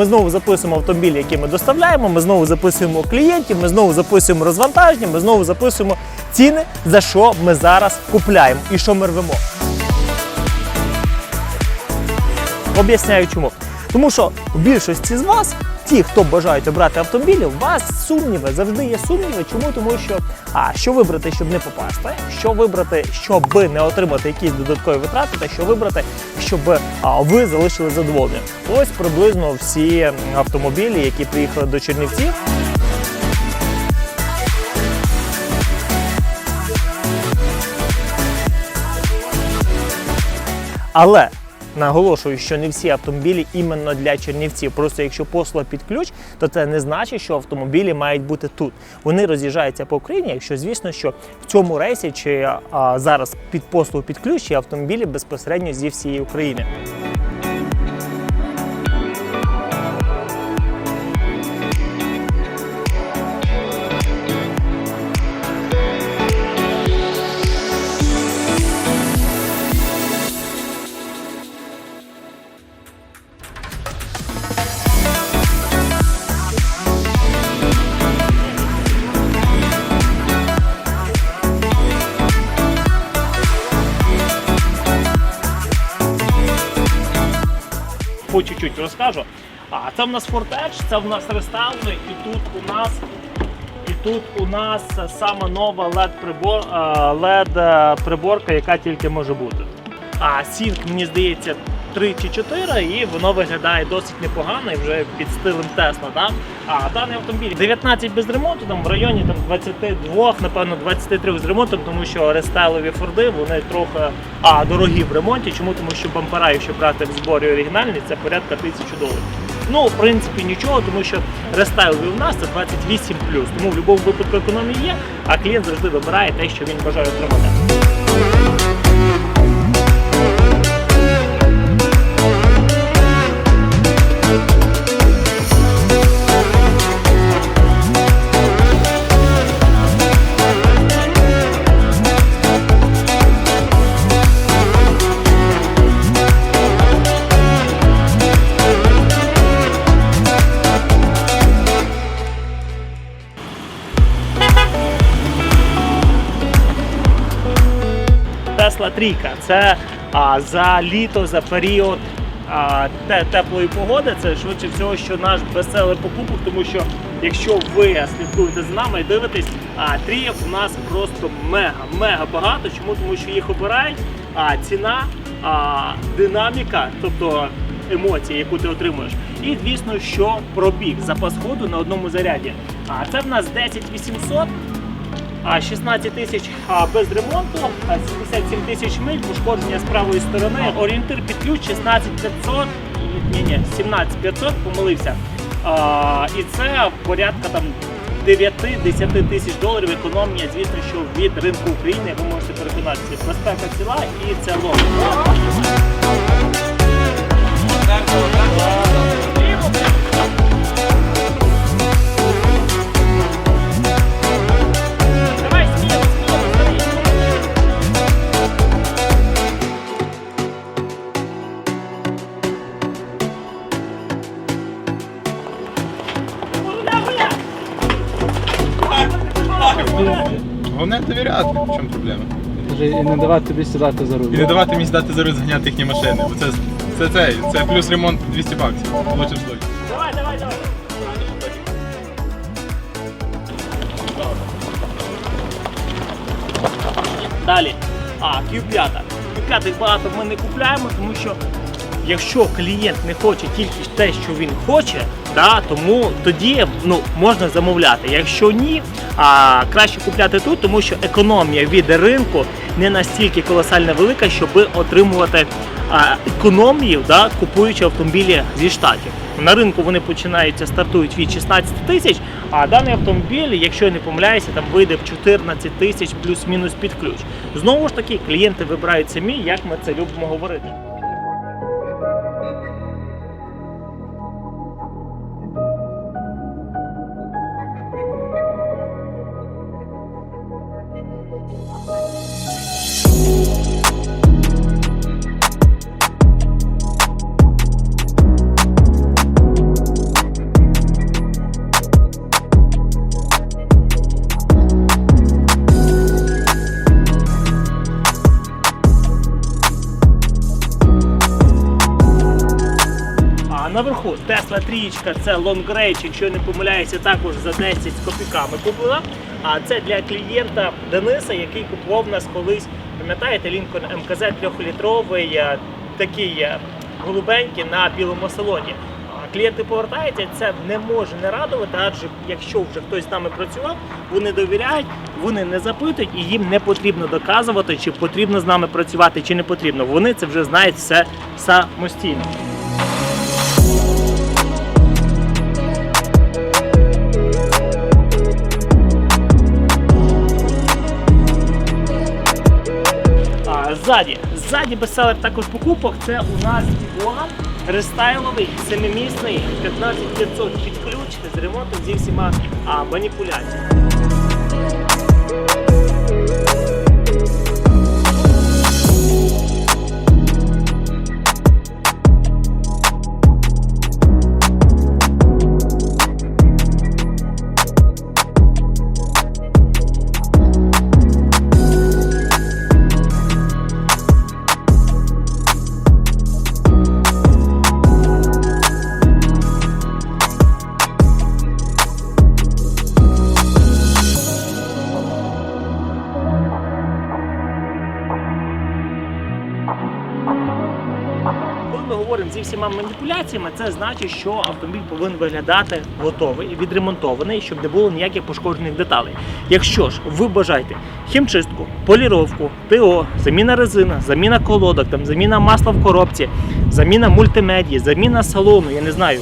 ми знову записуємо автомобілі, які ми доставляємо, ми знову записуємо клієнтів, ми знову записуємо розвантаження, ми знову записуємо ціни, за що ми зараз купляємо і що ми рвемо. Об'ясняю чому. Тому що в більшості з вас, ті, хто бажають обрати автомобілі, у вас сумніви, завжди є сумніви. Чому? Тому що а, що вибрати, щоб не попасти, що вибрати, щоб не отримати якісь додаткові витрати, та що вибрати, щоб а, ви залишили задоволення. Ось приблизно всі автомобілі, які приїхали до Чернівців. Але наголошую, що не всі автомобілі іменно для чернівців. Просто якщо послуга під ключ, то це не значить, що автомобілі мають бути тут. Вони роз'їжджаються по Україні, якщо звісно, що в цьому рейсі чи а, зараз під послугу під ключ є автомобілі безпосередньо зі всієї України. Чуть-чуть розкажу. А це в нас Фортеч, це в нас реставни, і тут у нас і тут у нас сама нова LED прибор LED приборка, яка тільки може бути. А Сінк, мені здається, 3 чи 4, і воно виглядає досить непогано і вже під стилем Тесла. Да? А даний автомобіль 19 без ремонту, там в районі там, 22, напевно, 23 з ремонтом, тому що рестайлові форди вони трохи а, дорогі в ремонті. Чому? Тому що бампера, якщо брати в зборі оригінальні, це порядка 1000 доларів. Ну, в принципі, нічого, тому що рестайлові у нас це 28 Тому в будь-якому випадку економії є, а клієнт завжди вибирає те, що він бажає отримати. Трійка. Це а, за літо, за період а, те, теплої погоди. Це швидше всього, що наш бестселер покупок, тому що якщо ви слідкуєте за нами і дивитесь, а трійок у нас просто мега, мега багато. Чому? Тому що їх обирають, а ціна, а, динаміка, тобто емоції, яку ти отримуєш. І звісно, що пробіг запас ходу на одному заряді. А це в нас 10 800 а 16 тисяч без ремонту, 77 тисяч миль, пошкодження з правої сторони, орієнтир під ключ 16 500, і- ні, ні, 17 500, помилився. І це порядка там 9-10 тисяч доларів економія, звісно, що від ринку України, ви можете переконатися, безпека ціла і це лом. Давай, Головне довіряти, в чому проблема. Каже, і не давати тобі сідати за руль. І не давати мені здати за руль зганяти їхні машини. Бо це, це, це, це плюс ремонт 200 баксів. Лучше. Давай, давай, давай. Далі. А, Q5. Q5 багато ми не купляємо, тому що якщо клієнт не хоче тільки те, що він хоче, да, тому тоді ну, можна замовляти. Якщо ні, а, краще купляти тут, тому що економія від ринку не настільки колосально велика, щоб отримувати економію, да, купуючи автомобілі зі штатів. На ринку вони починаються, стартують від 16 тисяч, а даний автомобіль, якщо я не помиляюся, там вийде в 14 тисяч плюс-мінус під ключ. Знову ж таки, клієнти вибирають самі, як ми це любимо говорити. Наверху трієчка, це Long Range, якщо я не помиляюся, також за 10 з копійками куплена. А це для клієнта Дениса, який купував нас колись, пам'ятаєте, Lincoln МКЗ 3-літровий, е, такий е, голубенький на білому салоні. Клієнти повертаються, це не може не радувати, адже якщо вже хтось з нами працював, вони довіряють, вони не запитують і їм не потрібно доказувати, чи потрібно з нами працювати, чи не потрібно. Вони це вже знають все самостійно. Ззаді, ззаді бестселер також покупок. Це у нас Тiguan рестайловий, семимісний, 15500 під ключ з ремонтом зі всіма маніпуляціями. Всіма маніпуляціями, це значить, що автомобіль повинен виглядати готовий, і відремонтований, щоб не було ніяких пошкоджених деталей. Якщо ж ви бажаєте хімчистку, поліровку, ТО, заміна резина, заміна колодок, там, заміна масла в коробці, заміна мультимедії, заміна салону, я не знаю,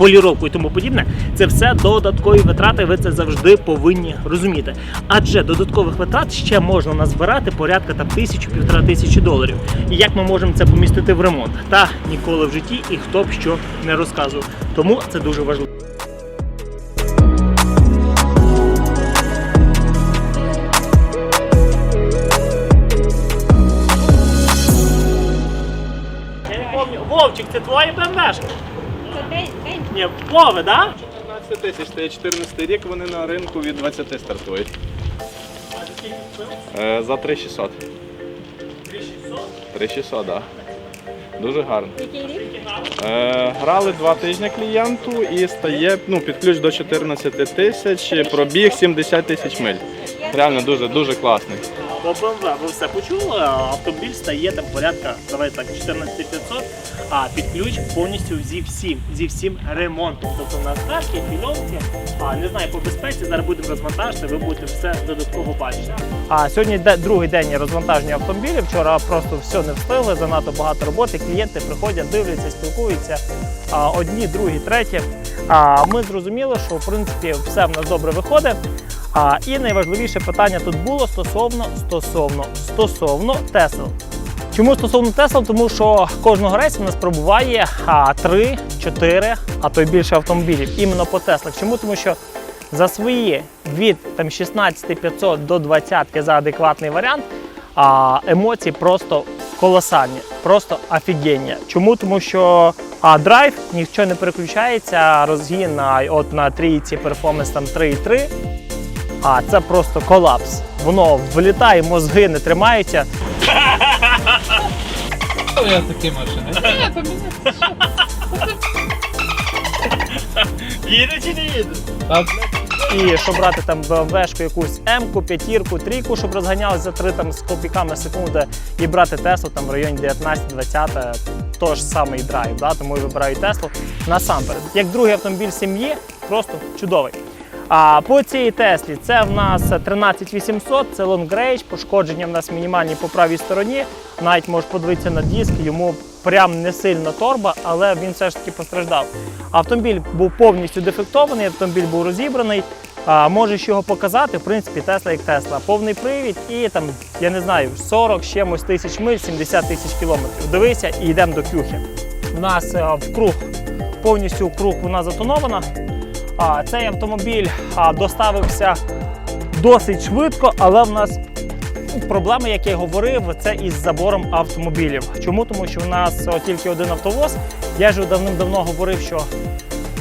поліровку і тому подібне, це все додаткові витрати. Ви це завжди повинні розуміти. Адже додаткових витрат ще можна назбирати порядка там тисячу-півтора тисячі доларів. І як ми можемо це помістити в ремонт? Та ніколи в житті і хто б що не розказував. Тому це дуже важливо. Вовчик, це твоя БМВшка? Ні, Вови, да? 15 тисяч, це 14 рік, вони на ринку від 20 стартують. Е, за 3600. 3600, так. Дуже гарно. Е, грали два тижні клієнту і стає ну, під ключ до 14 тисяч, пробіг 70 тисяч миль. Реально дуже дуже класний. По BMW ви все почули, автомобіль стає там порядка, давайте так, 14500, а під ключ повністю зі всім, зі всім ремонтом. Тобто на старті, пільонки, а не знаю, по безпеці, зараз будемо розвантажити, ви будете все додатково бачити. А сьогодні де- другий день розвантаження автомобілів. Вчора просто все не встигли, занадто багато роботи. Клієнти приходять, дивляться, спілкуються. А, одні, другі, треті. А ми зрозуміли, що в принципі все в нас добре виходить. А, і найважливіше питання тут було стосовно стосовно стосовно Тесел. Чому стосовно Тесла? Тому що кожного рейсу у нас пробуває а, 3, 4, а то й більше автомобілів іменно по Теслах. Чому? Тому що за свої від там, 16500 до 20 за адекватний варіант а, емоції просто колосальні, просто офігенні. Чому? Тому що а, драйв нічого не переключається, розгін на, от на трійці Performance там 3,3. А це просто колапс. Воно влітає, мозги не тримаються. Я такі машини. Їде чи не їде? Та, І щоб брати там BMW-шку якусь М-ку, п'ятірку, трійку, щоб розганялися за 3 там, з копійками секунди, і брати Теслу там в районі 19-20, то ж самий драйв. Да? Тому і вибираю Теслу насамперед. Як другий автомобіль сім'ї, просто чудовий. А по цій Теслі це в нас 13800, це Long Range, пошкодження в нас мінімальні по правій стороні. Навіть можеш подивитися на диск, йому прям не сильно торба, але він все ж таки постраждав. Автомобіль був повністю дефектований, автомобіль був розібраний. А, можеш його показати, в принципі, Тесла як Тесла. Повний привід і там, я не знаю, 40 з чимось тисяч миль, 70 тисяч кілометрів. Дивися і йдемо до кюхи. У нас е, в круг, повністю круг вона затонована. А, цей автомобіль а, доставився досить швидко, але в нас проблеми, як я говорив, це із забором автомобілів. Чому? Тому що в нас тільки один автовоз. Я вже давним-давно говорив, що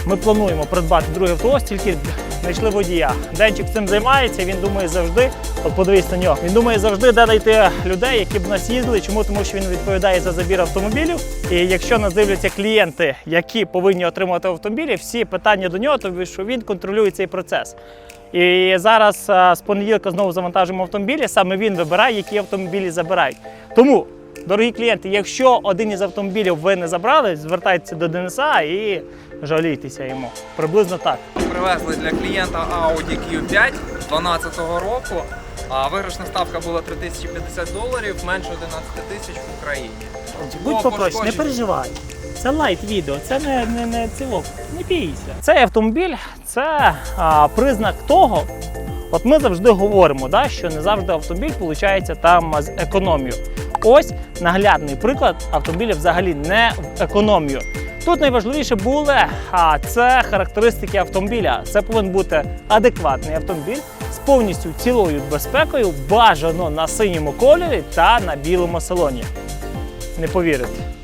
ми плануємо придбати другий автобус, тільки знайшли водія. Денчик цим займається, він думає завжди, от подивись на нього, він думає завжди, де знайти людей, які б нас їздили. Чому? Тому що він відповідає за забір автомобілів. І якщо нас дивляться клієнти, які повинні отримати автомобілі, всі питання до нього, то що він контролює цей процес. І зараз з понеділка знову завантажуємо автомобілі. Саме він вибирає, які автомобілі забирають. Тому, дорогі клієнти, якщо один із автомобілів ви не забрали, звертайтеся до Дениса і жалійтеся йому. Приблизно так. Привезли для клієнта Audi Q5 12 року. А виграшна ставка була 3050 доларів, менше 11 тисяч в Україні. Будь попроще, не переживай. Це лайт відео, це не, не, не цілок. Не бійся. Цей автомобіль це а, признак того. От ми завжди говоримо, да, що не завжди автомобіль виходить там з економією. Ось наглядний приклад автомобіля взагалі не в економію. Тут найважливіше були а, це характеристики автомобіля. Це повинен бути адекватний автомобіль з повністю цілою безпекою, бажано на синьому кольорі та на білому салоні. Не повірите.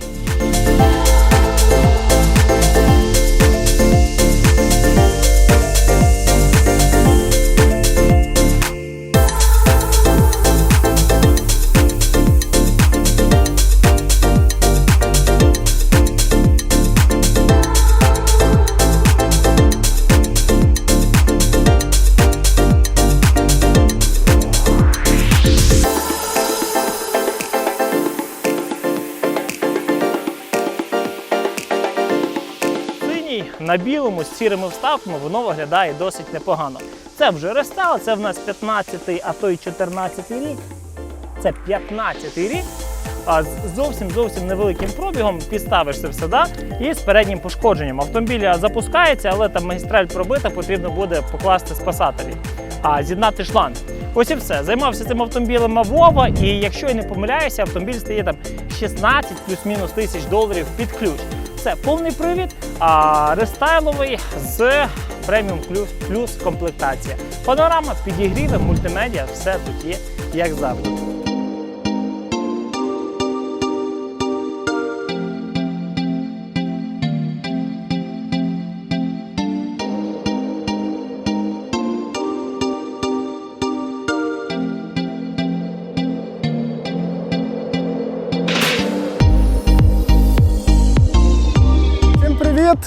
На білому з сірими вставками воно виглядає досить непогано. Це вже рестайл, це в нас 15-й, а то й 14-й рік. Це 15-й рік. А з зовсім зовсім невеликим пробігом підставишся все да, і з переднім пошкодженням. Автомобіль запускається, але там магістраль пробита, потрібно буде покласти спасателі, а з'єднати шланг. Ось і все. Займався цим автомобілем Вова, і якщо я не помиляюся, автомобіль стає там 16 плюс-мінус тисяч доларів під ключ. Це повний привід, а рестайловий з преміум плюс, плюс комплектація. Панорама, підігріви, мультимедіа, все тут є, як завжди.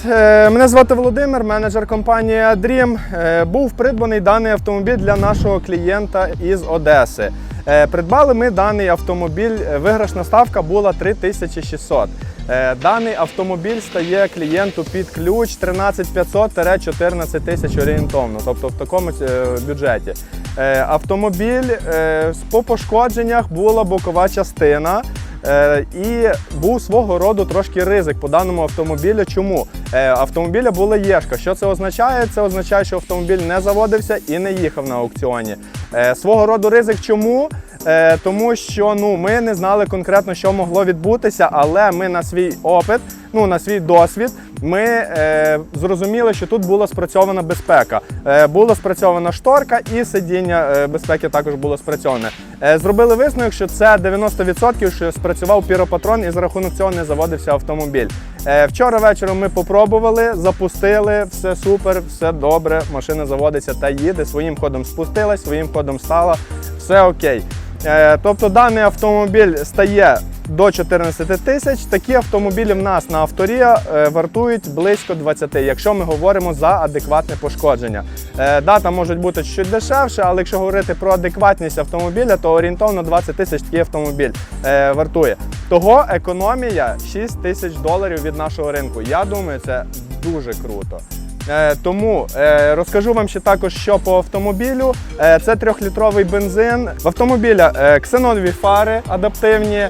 Мене звати Володимир, менеджер компанії Dream. Е, Був придбаний даний автомобіль для нашого клієнта із Одеси. Е, Придбали ми даний автомобіль. е, Виграшна ставка була 3600. Е, Даний автомобіль стає клієнту під ключ 13500-14 тисяч орієнтовно, тобто в такому е, бюджеті. Е, Автомобіль е, по пошкодженнях була бокова частина. Е, і був свого роду трошки ризик по даному автомобілю. Чому? Е, автомобіля була єшка. Що це означає? Це означає, що автомобіль не заводився і не їхав на аукціоні. Е, свого роду ризик чому? Е, тому що ну, ми не знали конкретно, що могло відбутися, але ми на свій опит, ну, на свій досвід, ми е, зрозуміли, що тут була спрацьована безпека. Е, була спрацьована шторка і сидіння е, безпеки також було спрацьоване. Е, зробили висновок, що це 90%, що спрацював піропатрон і за рахунок цього не заводився автомобіль. Е, вчора вечором ми попробували, запустили, все супер, все добре, машина заводиться та їде, своїм ходом спустилась, своїм ходом стала, все окей. Е, Тобто даний автомобіль стає до 14 тисяч. Такі автомобілі в нас на авторія е, вартують близько 20, якщо ми говоримо за адекватне пошкодження. Е, Дата може бути чуть дешевше, але якщо говорити про адекватність автомобіля, то орієнтовно 20 тисяч такий автомобіль вартує. Того економія 6 тисяч доларів від нашого ринку. Я думаю, це дуже круто. Е, Тому е, розкажу вам ще також, що по автомобілю. Е, Це трьохлітровий бензин. В автомобіля ксенонові фари адаптивні,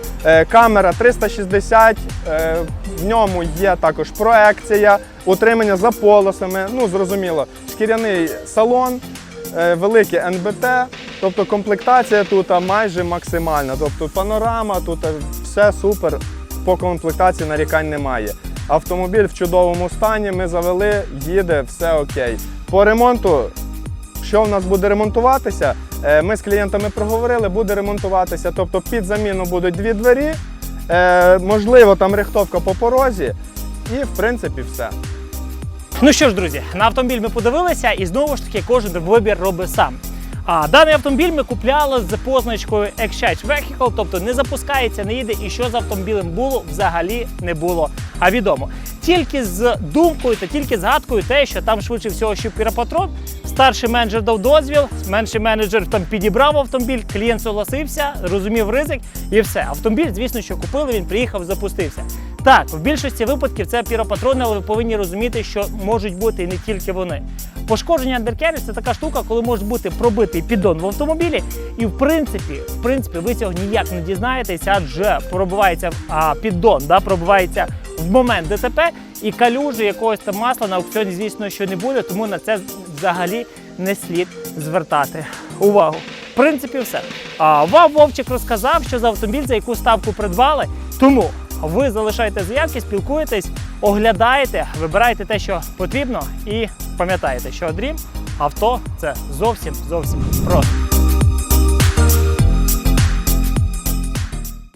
камера 360, е, в ньому є також проекція, утримання за полосами. Ну, зрозуміло, шкіряний салон, велике НБТ, тобто комплектація тут майже максимальна. Тобто панорама, тут все супер. По комплектації нарікань немає. Автомобіль в чудовому стані, ми завели, їде, все окей. По ремонту, що в нас буде ремонтуватися? Е, Ми з клієнтами проговорили, буде ремонтуватися. Тобто під заміну будуть дві двері, е, можливо, там рихтовка по порозі, і в принципі все. Ну що ж, друзі, на автомобіль ми подивилися, і знову ж таки кожен вибір робить сам. А даний автомобіль ми купляли з позначкою Exchange Vehicle, тобто не запускається, не їде, і що з автомобілем було, взагалі не було а відомо. Тільки з думкою та тільки згадкою те, що там швидше всього що піропатрон. Старший менеджер дав дозвіл, менший менеджер там підібрав автомобіль, клієнт согласився, розумів ризик і все. Автомобіль, звісно, що купили, він приїхав, запустився. Так, в більшості випадків це піропатрони, але ви повинні розуміти, що можуть бути і не тільки вони. Пошкодження андеркеррі – це така штука, коли може бути пробитий піддон в автомобілі, і в принципі, в принципі, ви цього ніяк не дізнаєтеся, адже пробивається а, піддон, да, пробивається в момент ДТП, і калюжі якогось там масла на аукціоні, звісно, що не буде, тому на це взагалі не слід звертати увагу. В принципі, все. А, вам Вовчик розказав, що за автомобіль, за яку ставку придбали. Тому ви залишаєте заявки, спілкуєтесь, оглядаєте, вибираєте те, що потрібно, і пам'ятаєте, що Dream авто це зовсім зовсім просто.